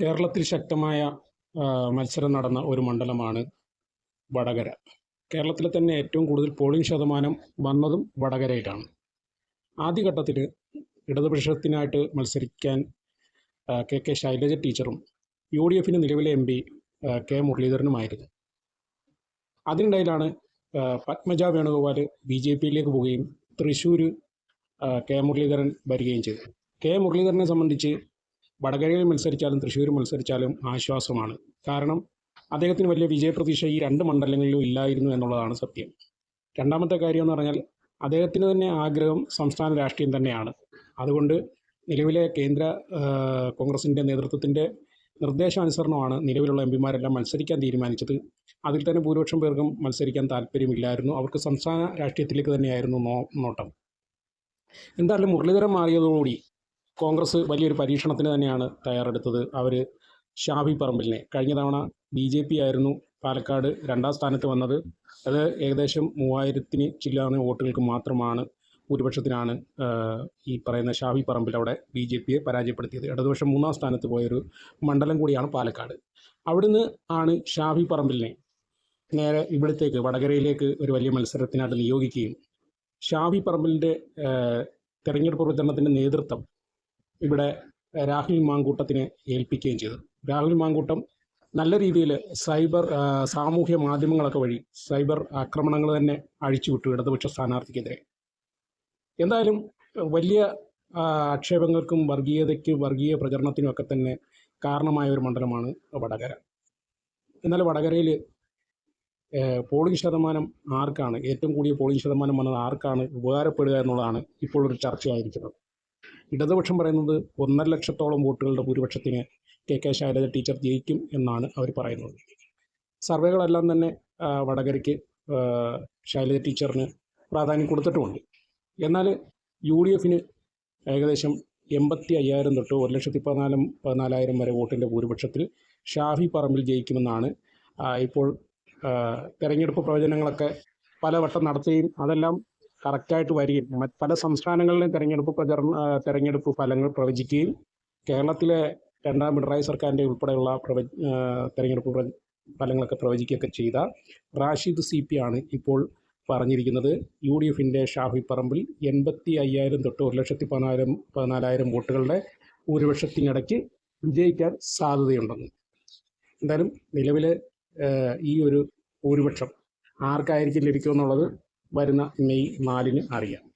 കേരളത്തിൽ ശക്തമായ മത്സരം നടന്ന ഒരു മണ്ഡലമാണ് വടകര. കേരളത്തിലെ തന്നെ ഏറ്റവും കൂടുതൽ പോളിംഗ് ശതമാനം വന്നതും വടകരയിലാണ്. ആദ്യഘട്ടത്തിൽ ഇടതുപക്ഷത്തിനായിട്ട് മത്സരിക്കാൻ കെ കെ ശൈലജ ടീച്ചറും യു ഡി എഫിന് നിലവിലെ എം പി കെ മുരളീധരനുമായിരുന്നു അതിനിടയിലാണ് പത്മജ വേണുഗോപാൽ ബി ജെ പിയിലേക്ക് പോവുകയും തൃശ്ശൂർ കെ മുരളീധരൻ വരികയും ചെയ്തു. കെ മുരളീധരനെ സംബന്ധിച്ച് വടകരയിൽ മത്സരിച്ചാലും തൃശ്ശൂർ മത്സരിച്ചാലും ആശ്വാസമാണ്. കാരണം അദ്ദേഹത്തിന് വലിയ വിജയപ്രതീക്ഷ ഈ രണ്ട് മണ്ഡലങ്ങളിലും ഇല്ലായിരുന്നു എന്നുള്ളതാണ് സത്യം. രണ്ടാമത്തെ കാര്യം എന്ന് പറഞ്ഞാൽ അദ്ദേഹത്തിന് തന്നെ ആഗ്രഹം സംസ്ഥാന രാഷ്ട്രീയം തന്നെയാണ്. അതുകൊണ്ട് നിലവിലെ കേന്ദ്ര കോൺഗ്രസിന്റെ നേതൃത്വത്തിന്റെ നിർദ്ദേശാനുസരണമാണ് നിലവിലുള്ള എം പിമാരെല്ലാം മത്സരിക്കാൻ തീരുമാനിച്ചത്. അതിൽ തന്നെ ഭൂരിപക്ഷം പേർക്കും മത്സരിക്കാൻ താല്പര്യമില്ലായിരുന്നു. അവർക്ക് സംസ്ഥാന രാഷ്ട്രീയത്തിലേക്ക് തന്നെയായിരുന്നു നോ നോട്ടം. എന്തായാലും മുരളീധരൻ മാറിയതോടുകൂടി കോൺഗ്രസ് വലിയൊരു പരീക്ഷണത്തിന് തന്നെയാണ് തയ്യാറെടുത്തത്. അവർ ഷാഫി പറമ്പലിനെ കഴിഞ്ഞ തവണ ബി ജെ പി ആയിരുന്നു പാലക്കാട് രണ്ടാം സ്ഥാനത്ത് വന്നത്. അത് ഏകദേശം മൂവായിരത്തിന് ചില്ലാന വോട്ടുകൾക്ക് മാത്രമാണ് ഭൂരിപക്ഷത്തിനാണ് ഈ പറയുന്ന ഷാഫി പറമ്പിൽ അവിടെ ബി ജെ പിയെ പരാജയപ്പെടുത്തിയത്. ഇടതുപക്ഷം മൂന്നാം സ്ഥാനത്ത് പോയൊരു മണ്ഡലം കൂടിയാണ് പാലക്കാട്. അവിടുന്ന് ആണ് ഷാഫി പറമ്പിലിനെ നേരെ ഇവിടത്തേക്ക് വടകരയിലേക്ക് ഒരു വലിയ മത്സരത്തിനായിട്ട് നിയോഗിക്കുകയും ഷാഫി പറമ്പിലിന്റെ തെരഞ്ഞെടുപ്പ് പ്രചരണത്തിന്റെ നേതൃത്വം ഇവിടെ രാഹുൽ മാങ്കൂട്ടത്തിനെ ഏൽപ്പിക്കുകയും ചെയ്തു. രാഹുൽ മാങ്കൂട്ടം നല്ല രീതിയിൽ സൈബർ സാമൂഹ്യ മാധ്യമങ്ങളൊക്കെ വഴി സൈബർ ആക്രമണങ്ങൾ തന്നെ അഴിച്ചുവിട്ടു ഇടതുപക്ഷ സ്ഥാനാർത്ഥിക്കെതിരെ. എന്തായാലും വലിയ ആക്ഷേപങ്ങൾക്കും വർഗീയതയ്ക്കും വർഗീയ പ്രചരണത്തിനും ഒക്കെ തന്നെ കാരണമായ ഒരു മണ്ഡലമാണ് വടകര. എന്നാൽ വടകരയിൽ പോളിംഗ് ശതമാനം ആർക്കാണ് ഏറ്റവും കൂടിയ പോളിംഗ് ശതമാനം വന്നത് ആർക്കാണ് ഉപകാരപ്പെടുക എന്നുള്ളതാണ് ഇപ്പോൾ ഒരു ചർച്ചയായിരിക്കുന്നത്. ഇടതുപക്ഷം പറയുന്നത് ഒന്നര ലക്ഷത്തോളം വോട്ടുകളുടെ ഭൂരിപക്ഷത്തിന് കെ കെ ശൈലജ ടീച്ചർ ജയിക്കും എന്നാണ് അവർ പറയുന്നത്. സർവേകളെല്ലാം തന്നെ വടകരയ്ക്ക് ശൈലജ ടീച്ചറിന് പ്രാധാന്യം കൊടുത്തിട്ടുമുണ്ട്. എന്നാൽ യു ഡി എഫിന് ഏകദേശം എൺപത്തി അയ്യായിരം തൊട്ട് ഒരു ലക്ഷത്തി പതിനാലും പതിനാലായിരം വരെ വോട്ടിന്റെ ഭൂരിപക്ഷത്തിൽ ഷാഫി പറമ്പിൽ ജയിക്കുമെന്നാണ് ഇപ്പോൾ തെരഞ്ഞെടുപ്പ് പ്രവചനങ്ങളൊക്കെ പലവട്ടം നടത്തുകയും അതെല്ലാം കറക്റ്റായിട്ട് വരികയും പല സംസ്ഥാനങ്ങളിലെയും തെരഞ്ഞെടുപ്പ് പ്രചരണ തെരഞ്ഞെടുപ്പ് ഫലങ്ങൾ പ്രവചിക്കുകയും കേരളത്തിലെ രണ്ടാം പിണറായി സർക്കാരിന്റെ ഉൾപ്പെടെയുള്ള പ്രവ തെരഞ്ഞെടുപ്പ് ഫലങ്ങളൊക്കെ പ്രവചിക്കുകയൊക്കെ ചെയ്ത റാഷിദ് സി പി ആണ് ഇപ്പോൾ പറഞ്ഞിരിക്കുന്നത്. യു ഡി എഫിന്റെ ഷാഫി പറമ്പിൽ എൺപത്തി അയ്യായിരം തൊട്ട് ഒരു ലക്ഷത്തി പതിനായിരം പതിനാലായിരം വോട്ടുകളുടെ ഭൂരിപക്ഷത്തിനിടയ്ക്ക് വിജയിക്കാൻ സാധ്യതയുണ്ടെന്ന്. എന്തായാലും നിലവിലെ ഈ ഒരു ഭൂരിപക്ഷം ആർക്കായിരിക്കും ലഭിക്കുമെന്നുള്ളത് വരുന്ന മെയ് നാലിന് അറിയാം.